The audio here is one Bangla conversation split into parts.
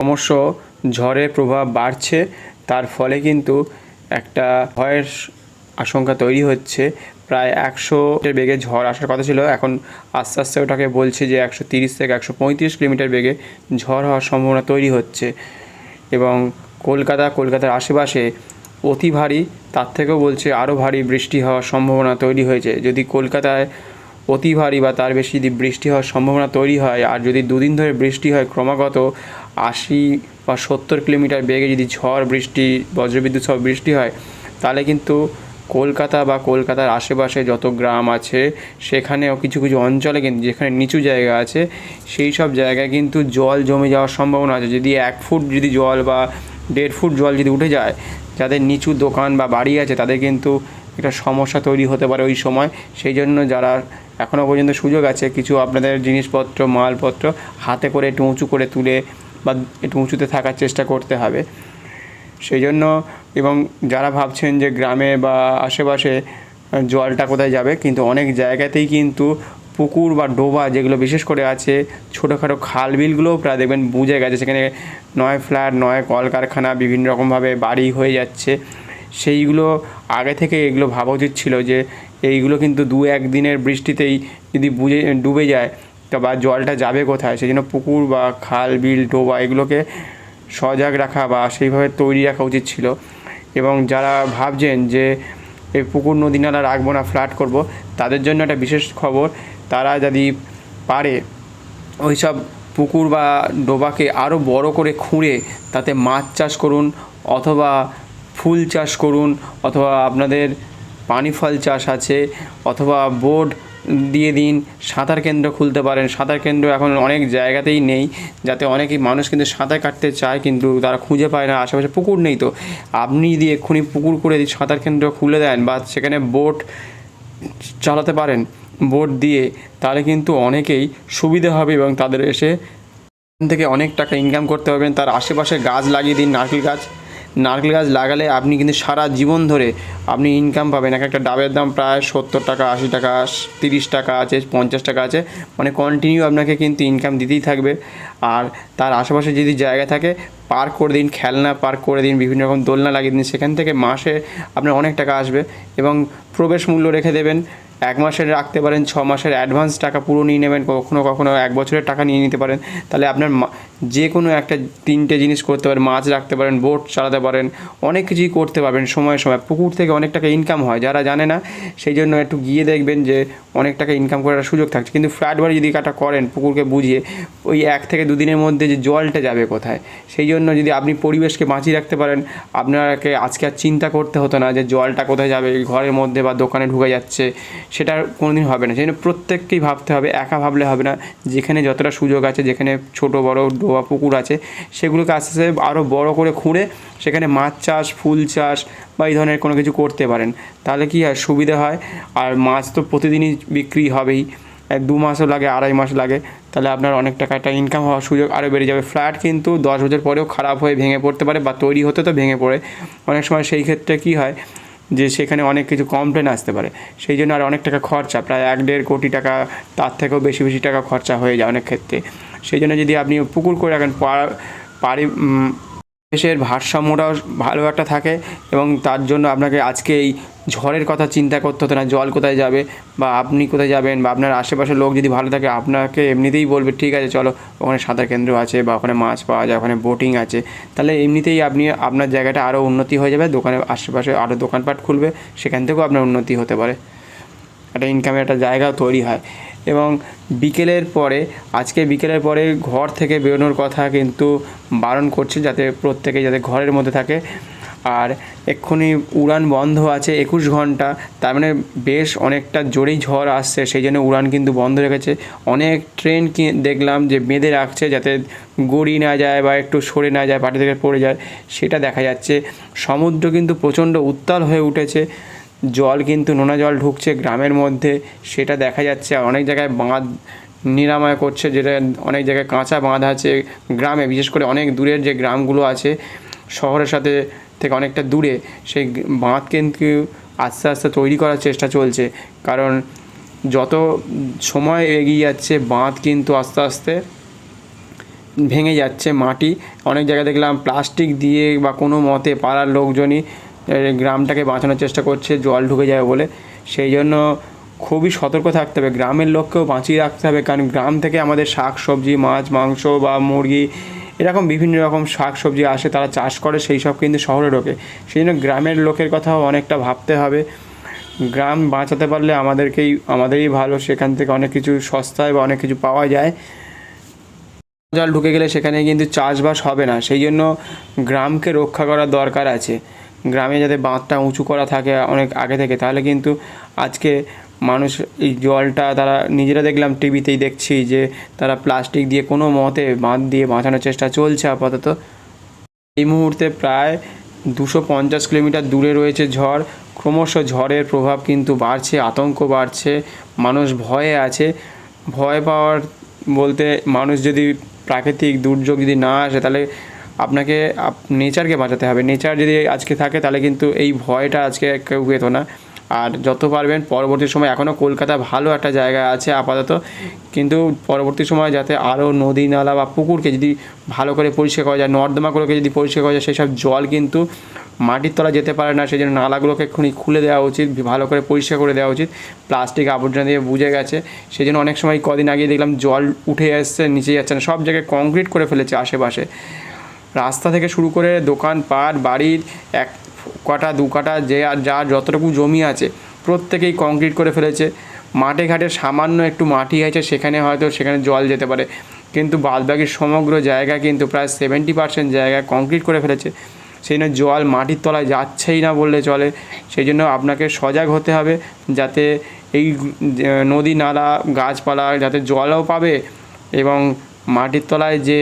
ক্রমশ ঝড়ের প্রভাব বাড়ছে, তার ফলে কিন্তু একটা ভয়ের আশঙ্কা তৈরি হচ্ছে। প্রায় একশো বেগে ঝড় আসার কথা ছিল, এখন আস্তে আস্তে ওটাকে বলছে যে একশো তিরিশ থেকে একশো পঁয়ত্রিশ কিলোমিটার বেগে ঝড় হওয়ার সম্ভাবনা তৈরি হচ্ছে। এবং কলকাতা, কলকাতার আশেপাশে অতি ভারী, তার থেকেও বলছে আরও ভারী বৃষ্টি হওয়ার সম্ভাবনা তৈরি হয়েছে। যদি কলকাতায় অতি ভারী বা তার বেশি যদি বৃষ্টি হওয়ার সম্ভাবনা তৈরি হয়, আর যদি দুদিন ধরে বৃষ্টি হয় ক্রমাগত আশি বা সত্তর কিলোমিটার বেগে যদি ঝড় বৃষ্টি, বজ্রবিদ্যুৎ সহ বৃষ্টি হয়, তাহলে কিন্তু কলকাতা বা কলকাতার আশেপাশে যত গ্রাম আছে, সেখানেও কিছু কিছু অঞ্চলে কিন্তু, যেখানে নিচু জায়গা আছে, সেই সব জায়গায় কিন্তু জল জমে যাওয়ার সম্ভাবনা আছে। যদি এক ফুট যদি জল বা দেড় ফুট জল যদি উঠে যায়, যাদের নিচু দোকান বা বাড়ি আছে, তাদের কিন্তু একটা সমস্যা তৈরি হতে পারে ওই সময়। সেই জন্য যারা এখনও পর্যন্ত সুযোগ আছে, কিছু আপনাদের জিনিসপত্র, মালপত্র হাতে করে একটু উঁচু করে তুলে বা একটু উঁচুতে থাকার চেষ্টা করতে হবে। সেই জন্য এবং যারা ভাবছেন যে গ্রামে বা আশেপাশে জলটা কোথায় যাবে, কিন্তু অনেক জায়গাতেই কিন্তু পুকুর বা ডোবা যেগুলো বিশেষ করে আছে, ছোটোখাটো খাল বিলগুলোও প্রায় দেখবেন বুঝে গেছে। সেখানে নয় ফ্ল্যাট, নয় কলকারখানা, বিভিন্ন রকমভাবে বাড়ি হয়ে যাচ্ছে। সেইগুলো আগে থেকে এগুলো ভাবা উচিত ছিল যে, এইগুলো কিন্তু দু এক দিনের বৃষ্টিতেই যদি বুঝে, ডুবে যায় বা জলটা যাবে কোথায়? সেই জন্য পুকুর বা খাল, বিল, ডোবা এগুলোকে সজাগ রাখা বা সেইভাবে তৈরি রাখা উচিত ছিল। এবং যারা ভাবছেন যে এই পুকুর নদী নালা রাখব না ফ্ল্যাট করব, তাদের জন্য একটা বিশেষ খবর, তারা যদি পারে ওই সব পুকুর বা ডোবাকে আরও বড় করে খুঁড়ে তাতে মাছ চাষ করুন অথবা ফুল চাষ করুন, অথবা আপনাদের পানি ফল চাষ আছে, অথবা বোর্ড দিয়ে দিন। সাঁতার কেন্দ্র খুলতে পারেন। সাঁতার কেন্দ্র এখন অনেক জায়গাতেই নেই, যাতে অনেকেই মানুষ কিন্তু সাঁতার কাটতে চায়, কিন্তু তারা খুঁজে পায় না। আশেপাশে পুকুর নেই তো। আপনি যদি এক্ষুনি পুকুর করে সাঁতার কেন্দ্র খুলে দেন বা সেখানে বোট চালাতে পারেন, বোট দিয়ে, তাহলে কিন্তু অনেকেই সুবিধা হবে এবং তাদের এসে থেকে অনেক টাকা ইনকাম করতে পারবেন। তার আশেপাশে গাছ লাগিয়ে দিন, নারকেল গাছ। নারকেল গাছ লাগালে আপনি কিন্তু সারা জীবন ধরে আপনি ইনকাম পাবেন। এক একটা ডাবের দাম প্রায় সত্তর টাকা, আশি টাকা, তিরিশ টাকা আছে, পঞ্চাশ টাকা আছে। মানে কন্টিনিউ আপনাকে কিন্তু ইনকাম দিতেই থাকবে। আর তার আশেপাশে যদি জায়গা থাকে পার্ক করে দিন, খেলনা পার্ক করে দিন, বিভিন্ন রকম দোলনা লাগিয়ে দিন, সেখান থেকে মাসে আপনার অনেক টাকা আসবে এবং প্রবেশ মূল্য রেখে দেবেন। এক মাসের রাখতে পারেন, ছ মাসের অ্যাডভান্স টাকা পুরো নিয়ে নেবেন, কখনো কখনো এক বছরের টাকা নিয়ে নিতে পারেন। তাহলে আপনার যে কোনো একটা তিনটে জিনিস করতে পারেন, মাছ রাখতে পারেন বোট চালাতে পারেন, অনেক কিছুই করতে পারবেন সময় সময়। পুকুর থেকে অনেক টাকা ইনকাম হয়, যারা জানে না, সেই জন্য একটু গিয়ে দেখবেন যে অনেক টাকা ইনকাম করার সুযোগ থাকছে। কিন্তু ফ্ল্যাট বাড়ি যদি কাটা করেন, পুকুরকে বুঝিয়ে, ওই এক থেকে দুদিনের মধ্যে যে জলটা যাবে কোথায়, সেই জন্য যদি আপনি পরিবেশকে বাঁচিয়ে রাখতে পারেন, আপনাকে আজকে আর চিন্তা করতে হতো না যে জলটা কোথায় যাবে, ঘরের মধ্যে বা দোকানে ঢুকে যাচ্ছে সেটা কোনো দিন হবে না। সেই জন্য প্রত্যেককেই ভাবতে হবে, একা ভাবলে হবে না। যেখানে যতটা সুযোগ আছে, যেখানে ছোট, বড়, ডোবা, পুকুর আছে, সেগুলোকে আস্তে আস্তে আরও বড় করে খুঁড়ে সেখানে মাছ চাষ, ফুল চাষ বা এই ধরনের কোনো কিছু করতে পারেন। তাহলে কি হয়? সুবিধা হয়। আর মাছ তো প্রতিদিনই বিক্রি হবেই। দু মাসও লাগে, আড়াই মাস লাগে। তাহলে আপনার অনেক টাকা একটা ইনকাম হওয়ার সুযোগ আরও বেড়ে যাবে। ফ্ল্যাট কিন্তু দশ বছর পরেও খারাপ হয়ে ভেঙে পড়তে পারে বা তৈরি হতে তো ভেঙে পড়ে। অনেক সময় সেই ক্ষেত্রে কী হয়? যে সেখানে অনেক কিছু কমপ্লেন আসতে পারে। সেই জন্য আর অনেক টাকা খরচা, প্রায় এক দেড় কোটি টাকা তার থেকেও বেশি বেশি টাকা খরচা হয়ে যায় অনেক ক্ষেত্রে। সেই জন্য যদি আপনি পুকুর করে রাখেন, পা- পারি উম, দেশের ভারসাম্যটাও ভালো একটা থাকে এবং তার জন্য আপনাকে আজকে এই ঝড়ের কথা চিন্তা করতে হতো না জল কোথায় যাবে বা আপনি কোথায় যাবেন বা আপনার আশেপাশের লোক যদি ভালো থাকে আপনাকে এমনিতেই বলবে ঠিক আছে চলো ওখানে সাঁতার কেন্দ্র আছে বা ওখানে মাছ পাওয়া যায় ওখানে বোটিং আছে। তাহলে এমনিতেই আপনি আপনার জায়গাটা আরও উন্নতি হয়ে যাবে দোকানের আশেপাশে আরও দোকানপাট খুলবে সেখান থেকেও আপনার উন্নতি হতে পারে। একটা ইনকামের একটা জায়গাও তৈরি হয়। এবং বিকেলের পরে, আজকে বিকেলের পরে ঘর থেকে বেরোনোর কথা কিন্তু বারণ করছে যাতে প্রত্যেকে যাতে ঘরের মধ্যে থাকে। আর এক্ষুনি উড়ান বন্ধ আছে একুশ ঘণ্টা, তার মানে বেশ অনেকটা জোরেই ঝড় আসছে, সেই জন্য উড়ান কিন্তু বন্ধ রেখেছে। অনেক ট্রেন দেখলাম যে বেঁধে রাখছে যাতে গড়ি না যায় বা একটু সরে না যায়, পাটি থেকে পড়ে যায়, সেটা দেখা যাচ্ছে। সমুদ্র কিন্তু প্রচণ্ড উত্তাল হয়ে উঠেছে। জল কিন্তু নোনা জল ঢুকছে গ্রামের মধ্যে, সেটা দেখা যাচ্ছে। আর অনেক জায়গায় বাঁধ নিরাময় করছে, যেটা অনেক জায়গায় কাঁচা বাঁধ আছে গ্রামে, বিশেষ করে অনেক দূরের যে গ্রামগুলো আছে, শহরের সাথে থেকে অনেকটা দূরে, সেই বাঁধ কিন্তু আস্তে আস্তে তৈরি করার চেষ্টা চলছে। কারণ যত সময় এগিয়ে যাচ্ছে, বাঁধ কিন্তু আস্তে আস্তে ভেঙে যাচ্ছে, মাটি। অনেক জায়গায় দেখলাম প্লাস্টিক দিয়ে বা কোনো মতে পাড়ার লোকজনই গ্রামটাকে বাঁচানোর চেষ্টা করছে, জল ঢুকে যাবে বলে। সেই জন্য খুবই সতর্ক থাকতে হবে। গ্রামের লোককেও বাঁচিয়ে রাখতে হবে, কারণ গ্রাম থেকে আমাদের শাক সবজি মাছ, মাংস বা মুরগি, এরকম বিভিন্ন রকম শাক সবজি আসে, তারা চাষ করে, সেই সব কিন্তু শহরে ঢোকে। সেই জন্য গ্রামের লোকের কথাও অনেকটা ভাবতে হবে। গ্রাম বাঁচাতে পারলে আমাদেরকেই, আমাদেরই ভালো, সেখান থেকে অনেক কিছু সস্তায় বা অনেক কিছু পাওয়া যায়। জল ঢুকে গেলে সেখানে কিন্তু চাষবাস হবে না। সেই জন্য গ্রামকে রক্ষা করার দরকার আছে। গ্রামে যাতে বাঁধটা উঁচু করা থাকে অনেক আগে থেকে, তাহলে কিন্তু আজকে মানুষ এই জলটা তারা নিজেরা দেখলাম টিভিতেই দেখছি যে তারা প্লাস্টিক দিয়ে কোনো মতে বাঁধ দিয়ে বাঁচানোর চেষ্টা চলছে আপাতত। এই মুহূর্তে প্রায় দুশো পঞ্চাশ কিলোমিটার দূরে রয়েছে ঝড়। ক্রমশ ঝড়ের প্রভাব কিন্তু বাড়ছে, আতঙ্ক বাড়ছে, মানুষ ভয়ে আছে। ভয় পাওয়ার বলতে মানুষ যদি প্রাকৃতিক দুর্যোগ যদি না আসে, তাহলে আপনাকে নেচারকে বাঁচাতে হবে। নেচার যদি আজকে থাকে, তাহলে কিন্তু এই ভয়টা আজকে কেউ পেতো না। আর যত পারবেন, পরবর্তী সময় এখনও কলকাতা ভালো একটা জায়গা আছে আপাতত। কিন্তু পরবর্তী সময় যাতে আরও নদী নালা বা পুকুরকে যদি ভালো করে পরিষ্কার করা যায়, নর্দমাগুলোকে যদি পরিষ্কার করা যায় সেই সব জল কিন্তু মাটির তলা যেতে পারে না। সেই জন্য নালাগুলোকে এক্ষুনি খুলে দেওয়া উচিত, ভালো করে পরিষ্কার করে দেওয়া উচিত। প্লাস্টিক আবর্জনা দিয়ে বুঝে গেছে। সেই জন্য অনেক সময় কদিন আগে দেখলাম জল উঠে আসছে নিচে যাচ্ছে না। সব জায়গায় কংক্রিট করে ফেলেছে আশেপাশে। রাস্তা থেকে শুরু করে দোকানপাট বাড়ির এক কাটা, দু কাটা, যে যার যতটুকু জমি আছে, প্রত্যেকেই কংক্রিট করে ফেলেছে। মাঠে ঘাটে সামান্য একটু মাটি আছে, সেখানে হয়তো সেখানে জল যেতে পারে। কিন্তু বাদবাকি সমগ্র জায়গা কিন্তু প্রায় সেভেন্টি পার্সেন্ট জায়গায় কংক্রিট করে ফেলেছে। সেই জন্য জল মাটির তলায় যাচ্ছেই না বললে চলে। সেই জন্য আপনাকে সজাগ হতে হবে, যাতে এই নদী, নালা, গাছপালা, যাতে জলও পাবে এবং মাটির তলায় যে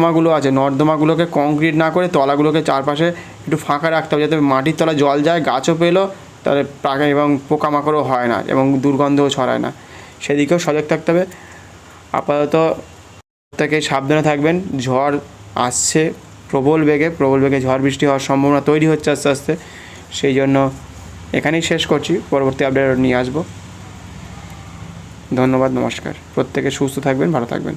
নর্দমাগুলো আছে। নর্দমাগুলোকে কংক্রিট না করে তলাগুলোকে চারপাশে একটু ফাঁকা রাখতে হবে যাতে মাটির তলায় জল যায়, গাছও পেল, তাহলে প্রাক এবং পোকামাকড়ও হয় না এবং দুর্গন্ধও ছড়ায় না। সেদিকেও সজাগ থাকতে হবে। আপাতত থেকে সাবধানে থাকবেন। ঝড় আসছে প্রবল বেগে প্রবল বেগে ঝড় বৃষ্টি হওয়ার সম্ভাবনা তৈরি হচ্ছে আস্তে আস্তে। সেই জন্য এখানেই শেষ করছি। পরবর্তী আপডেট নিয়ে আসব। ধন্যবাদ, নমস্কার। প্রত্যেকে সুস্থ থাকবেন, ভালো থাকবেন।